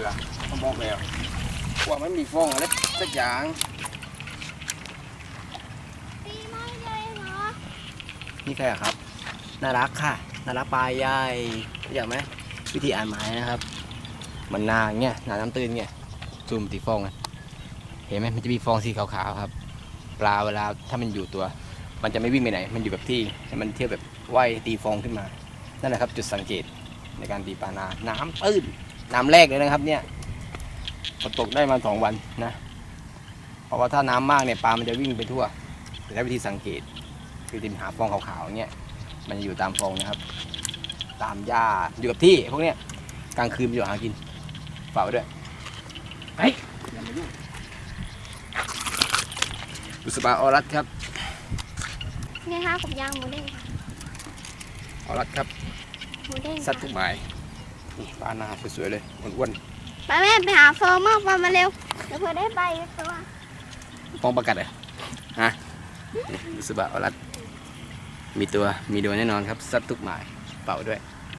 บื่อต้องบอกแล้วว่ามันมีฟองอะไรสักอย่างตีไม่เลยเหรอนี่ใครอะครับ น่ารักค่ะ น่ารักปลายใหญ่รู้จักไหมวิธีอ่านหมายนะครับ มันนาอย่างเงี้ยนาน้ำตื้นเงี้ยซูมตีฟองอะเห็นไหมมันจะมีฟองสีขาวๆครับ ปลาเวลาถ้ามันอยู่ตัว มันจะไม่วิ่งไปไหน มันอยู่กับที่ให้มันเที่ยวแบบว่ายตีฟองขึ้นมา นั่นแหละครับ จุดสังเกตในการตีปลานา น้ำตื้น น้ำแรกเลยนะครับ เนี่ยฝนตกได้มาสองวันนะ เพราะว่าถ้าน้ำมากเนี่ยปลามันจะวิ่งไปทั่วแต่ถ้าวิธีสังเกต คือจะหาฟองขาวๆอย่างเงี้ยมันจะอยู่ตามฟองนะครับ ตามหญ้าอยู่กับที่พวกเนี้ยกลางคืนมันอยู่หากินฝากไว้ด้วยเฮ้ยอย่ามายุ่งบุษบาออรัสครับนี่ค่ะกับยางหมูเด้งค่ะออรัสครับหมูเด้งสัตว์ทุกหมายนี่ ปลาหน้าสวยๆเลยอ้วนไปแม่ไปหาฟองมากฟองมาเร็วเดี๋ยวเพื่อได้ไปตัวๆฟองประกัดเหรอฮะนี่บุษบาออรัสมีตัวมีตัวแน่นอนครับสัตว์ทุกหมายเป่าด้วย